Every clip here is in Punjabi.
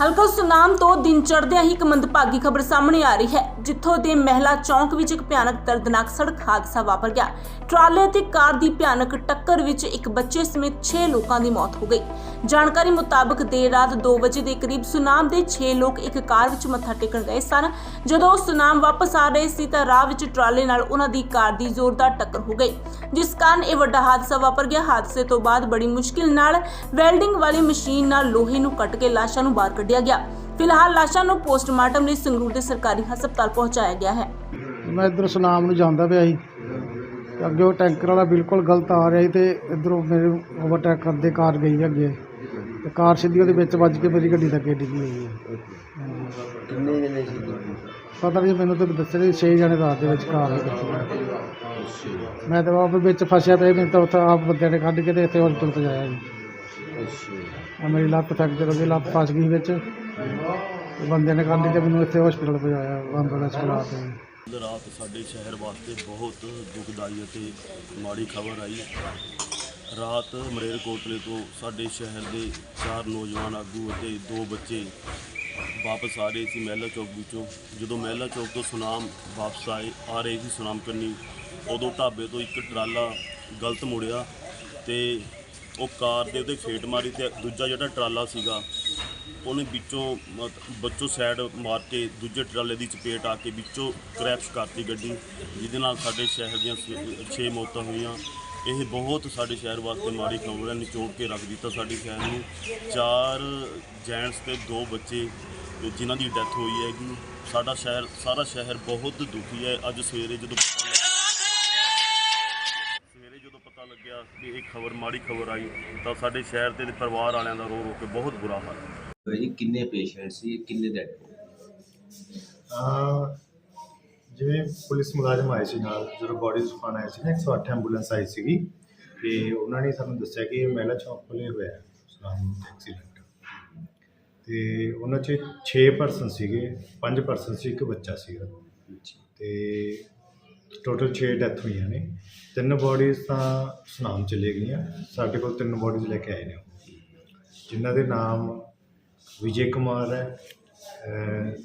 ਹਲਕਾ ਸੁਨਾਮ ਤੋਂ ਦਿਨ ਚੜ੍ਹਦਿਆਂ ਹੀ ਇੱਕ ਮੰਦਭਾਗੀ ਖਬਰ ਸਾਹਮਣੇ ਆ ਰਹੀ ਹੈ, ਜਿੱਥੋਂ ਦੇ ਮਹਿਲਾ ਚੌਂਕ ਵਿੱਚ ਇੱਕ ਭਿਆਨਕ ਦਰਦਨਾਕ ਸੜਕ ਹਾਦਸਾ ਵਾਪਰ ਗਿਆ। ਟਰਾਲੇ ਤੇ ਕਾਰ ਦੀ ਭਿਆਨਕ ਟੱਕਰ ਵਿੱਚ ਇੱਕ ਬੱਚੇ ਸਮੇਤ 6 ਲੋਕਾਂ ਦੀ ਮੌਤ ਹੋ ਗਈ। ਜਾਣਕਾਰੀ ਮੁਤਾਬਕ ਦੇਰ ਰਾਤ 2 ਵਜੇ ਦੇ ਕਰੀਬ ਸੁਨਾਮ ਦੇ 6 ਲੋਕ ਇੱਕ ਕਾਰ ਵਿੱਚ ਮੱਥਾ ਟੇਕਣ ਗਏ ਸਨ। ਜਦੋਂ ਉਹ ਸੁਨਾਮ ਵਾਪਸ ਆ ਰਹੇ ਸੀ ਤਾਂ ਰਾਹ ਵਿੱਚ ਟਰਾਲੇ ਨਾਲ ਉਹਨਾਂ ਦੀ ਕਾਰ ਦੀ ਜ਼ੋਰਦਾਰ ਟੱਕਰ ਹੋ ਗਈ, ਜਿਸ ਕਾਰਨ ਇਹ ਵੱਡਾ ਹਾਦਸਾ ਵਾਪਰ ਗਿਆ। ਹਾਦਸੇ ਤੋਂ ਬਾਅਦ ਬੜੀ ਮੁਸ਼ਕਿਲ ਨਾਲ ਵੈਲਡਿੰਗ ਵਾਲੀ ਮਸ਼ੀਨ ਨਾਲ ਲੋਹੇ ਨੂੰ ਕੱਟ ਕੇ ਲਾਸ਼ਾਂ ਨੂੰ ਬਾਹਰ ਕੱਢਿਆ ਗਿਆ। ਫਿਲਹਾਲ ਲਾਸ਼ਾਂ ਨੂੰ ਪੋਸਟਮਾਰਟਮ ਲਈ ਸੰਗਰੂਰ ਦੇ ਸਰਕਾਰੀ ਹਸਪਤਾਲ ਪਹੁੰਚਾਇਆ ਗਿਆ ਹੈ। ਮੈਂ ਇੱਧਰ ਸੁਨਾਮ ਨੂੰ ਜਾਂਦਾ ਪਿਆ ਸੀ। ਤੇ ਅੱਗੇ ਉਹ ਟੈਂਕਰ ਵਾਲਾ ਬਿਲਕੁਲ ਗਲਤ ਆ ਰਿਹਾ ਸੀ ਤੇ ਇੱਧਰੋਂ ਮੇਰੇ ਓਵਰਟੇਕ ਕਰਦੇ ਕਾਰ ਗਈ ਅੱਗੇ। ਤੇ ਕਾਰ ਸਿੱਧੀ ਉਹਦੇ ਵਿੱਚ ਵੱਜ ਕੇ ਮੇਰੀ ਗੱਡੀ ਅੱਗੇ ਡਿੱਗੀ ਹੋਈ ਹੈ ਕਿੰਨੇ ਜਣੇ ਸੀ ਪਤਾ ਨਹੀਂ ਮੈਨੂੰ ਤਾਂ ਦੱਸਿਆ ਨਹੀਂ 6 ਜਣੇ ਰਾਤ ਦੇ ਵਿੱਚ ਕਾਰ ਮੈਂ ਤਾਂ ਆਪ ਵਿੱਚ ਫਸਿਆ ਪਿਆ ਮੈਨੂੰ ਤਾਂ ਉੱਥੇ ਆਪ ਬੰਦਿਆਂ ਨੇ ਕੱਢ ਕੇ ਤੇ ਇੱਥੇ ਹਸਪਤਾਲ ਪਹੁੰਚਾਇਆ ਜੀ ਅੱਛਾ। ਮੇਰੀ ਲੱਤ ਫ੍ਰੈਕਚਰ ਹੋ ਗਈ ਲੱਤ ਫਸ ਗਈ ਵਿੱਚ। ਤੇ ਬੰਦਿਆਂ ਨੇ ਕੱਢ ਕੇ ਮੈਨੂੰ ਇੱਥੇ ਹਸਪਤਾਲ ਪਹੁੰਚਾਇਆ ਐਂਬੂਲੈਂਸ ਬੁਲਾ ਕੇ ਰਾਤ ਸਾਡੇ ਸ਼ਹਿਰ ਵਾਸਤੇ ਬਹੁਤ ਦੁਖਦਾਈ ਅਤੇ ਮਾੜੀ ਖਬਰ ਆਈ। ਰਾਤ ਮਰੇਰਕੋਟਲੇ ਤੋਂ ਸਾਡੇ ਸ਼ਹਿਰ ਦੇ ਚਾਰ ਨੌਜਵਾਨ ਆਗੂ ਅਤੇ ਦੋ ਬੱਚੇ ਵਾਪਸ ਆ ਰਹੇ ਸੀ ਮਹਿਲਾ ਚੌਕ ਵਿੱਚੋਂ। ਜਦੋਂ ਮਹਿਲਾ ਚੌਕ ਤੋਂ ਸੁਨਾਮ ਵਾਪਸ ਆਏ, ਆ ਰਹੇ ਸੀ ਸੁਨਾਮ ਕੰਨੀ, ਉਦੋਂ ਢਾਬੇ ਤੋਂ ਇੱਕ ਟਰਾਲਾ ਗਲਤ ਮੁੜਿਆ ਤੇ ਉਹ ਕਾਰ ਦੇ ਉਹਦੇ ਫੇਟ ਮਾਰੀ ਤੇ ਦੂਜਾ ਜਿਹੜਾ ਟਰਾਲਾ ਸੀਗਾ, ਉਹਨੇ ਵਿੱਚੋਂ ਮਤ- ਸਾਈਡ ਮਾਰ ਕੇ ਦੂਜੇ ਟਰਾਲੇ ਦੀ ਚਪੇਟ ਆ ਕੇ ਵਿੱਚੋਂ ਕ੍ਰੈਸ਼ ਕਰਤੀ ਗੱਡੀ, ਜਿਹਦੇ ਨਾਲ ਸਾਡੇ ਸ਼ਹਿਰ ਦੀਆਂ 6 ਮੌਤਾਂ ਹੋਈਆਂ। ਇਹ ਬਹੁਤ ਸਾਡੇ ਸ਼ਹਿਰ ਵਾਸਤੇ ਮਾੜੀ ਖਬਰ ਹੈ, ਨਿਚੋੜ ਕੇ ਰੱਖ ਦਿੱਤਾ ਸਾਡੇ ਸ਼ਹਿਰ ਨੂੰ। ਚਾਰ ਜੈਂਟਸ ਤੇ ਦੋ ਬੱਚੇ, ਜਿਨ੍ਹਾਂ ਦੀ ਡੈਥ ਹੋਈ ਹੈਗੀ। ਸਾਡਾ ਸ਼ਹਿਰ, ਸਾਰਾ ਸ਼ਹਿਰ ਬਹੁਤ ਦੁਖੀ ਹੈ। ਅੱਜ ਸਵੇਰੇ ਜਦੋਂ ਵੀ ਇਹ ਖਬਰ ਮਾੜੀ ਖਬਰ ਆਈ ਤਾਂ ਸਾਡੇ ਸ਼ਹਿਰ ਤੇ ਪਰਿਵਾਰ ਵਾਲਿਆਂ ਦਾ ਰੋ ਰੋ ਕੇ ਬਹੁਤ ਬੁਰਾ ਹਾਲ। ਹੈ ਜੀ ਕਿੰਨੇ ਪੇਸ਼ੈਂਟ ਸੀ ਕਿੰਨੇ ਡੈਡ ਅਹ ਜਿਵੇਂ ਪੁਲਿਸ ਮੁਲਾਜ਼ਮ ਆਏ ਸੀ ਨਾਲ ਜਦੋਂ ਬੋਡੀ ਫਾਨ ਆਇਆ ਸੀ ਨਾ 108 ਐਂਬੂਲੈਂਸ ਆਈ ਸੀਗੀ ਤੇ ਉਹਨਾਂ ਨੇ ਸਾਨੂੰ ਦੱਸਿਆ ਕਿ ਇਹ ਮਹਿਲਾ ਚੌਕ ਕੋਲੇ ਹੋਇਆ ਹੈ ਸੁਨਾਮ ਐਕਸੀਡੈਂਟ ਤੇ ਉਹਨਾਂ 'ਚ 6 ਪਰਸਨ ਸੀਗੇ 5 ਪਰਸਨ ਸੀ ਇੱਕ ਬੱਚਾ ਸੀਗਾ। ਤੇ ਟੋਟਲ 6 ਡੈਥ ਹੋਈਆਂ ਨੇ। ਤਿੰਨ ਬੋਡੀਜ਼ ਤਾਂ ਸੁਨਾਮ ਚਲੇ ਗਈਆਂ। ਸਾਡੇ ਕੋਲ ਤਿੰਨ ਬੋਡੀਜ਼ ਲੈ ਕੇ ਆਏ ਨੇ ਉਹ। ਜਿਨ੍ਹਾਂ ਦੇ ਨਾਮ ਵਿਜੇ ਕੁਮਾਰ ਹੈ ਅਹ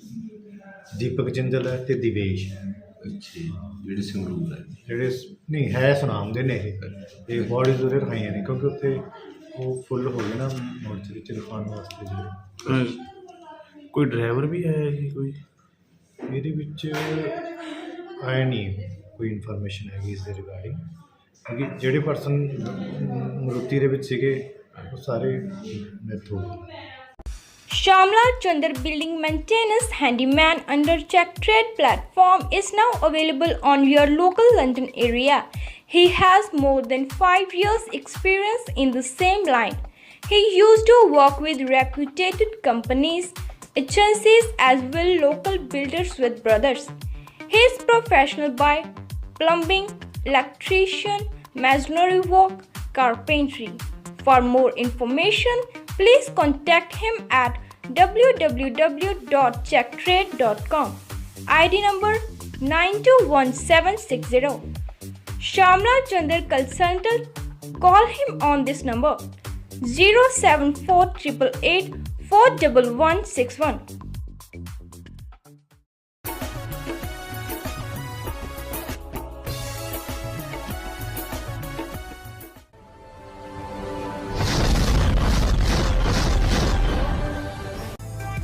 ਦੀਪਕ ਜਿੰਦਲ ਹੈ ਤੇ ਦਿਵੇਸ਼ ਹੈ। ਅੱਛਾ ਜਿਹੜੇ ਸੰਗਰੂਰ ਹੈ। ਜਿਹੜੇ ਸ- ਨਹੀਂ ਹੈ ਸੁਨਾਮ ਦੇ ਨੇ ਇਹ। ਤੇ ਬੋਡੀਜ਼ ਉਹਦੇ ਰਖਾਈਆਂ ਨੇ ਕਿਉਂਕਿ ਉੱਥੇ ਉਹ ਫੁੱਲ ਹੋ ਗਏ ਨਾ ਮੋਰਚਰੀ ਚ ਰਖਾਉਣ ਵਾਸਤੇ ਜਿਹੜੇ। ਕੋਈ ਡਰਾਈਵਰ ਵੀ ਆਇਆ ਜੀ ਕੋਈ? ਇਹਦੇ ਵਿੱਚ ਆਇਆ ਨਹੀਂ ਕੋਈ ਇਨਫੋਰਮੇਸ਼ਨ ਹੈਗੀ ਇਸ ਦੇ ਰਿਗਾਰਡਿੰਗ ਕਿਉਂਕਿ ਜਿਹੜੇ ਪਰਸਨ ਮਰੂਤੀ ਦੇ ਵਿੱਚ ਸੀਗੇ ਉਹ ਸਾਰੇ ਡੈਥ ਹੋ ਗਏ Shamla Chandar Building Maintenance Handyman under Check Trade platform is now available on your local London area. He has more than 5 years experience in the same line. He used to work with reputed companies, agencies as well local builders with brothers. He is professional by plumbing, electrician, masonry work, carpentry. For more information, please contact him at www.checktrade.com. ID number 921760. Shamla Chandar Consultant. Call him on this number 07488 41161.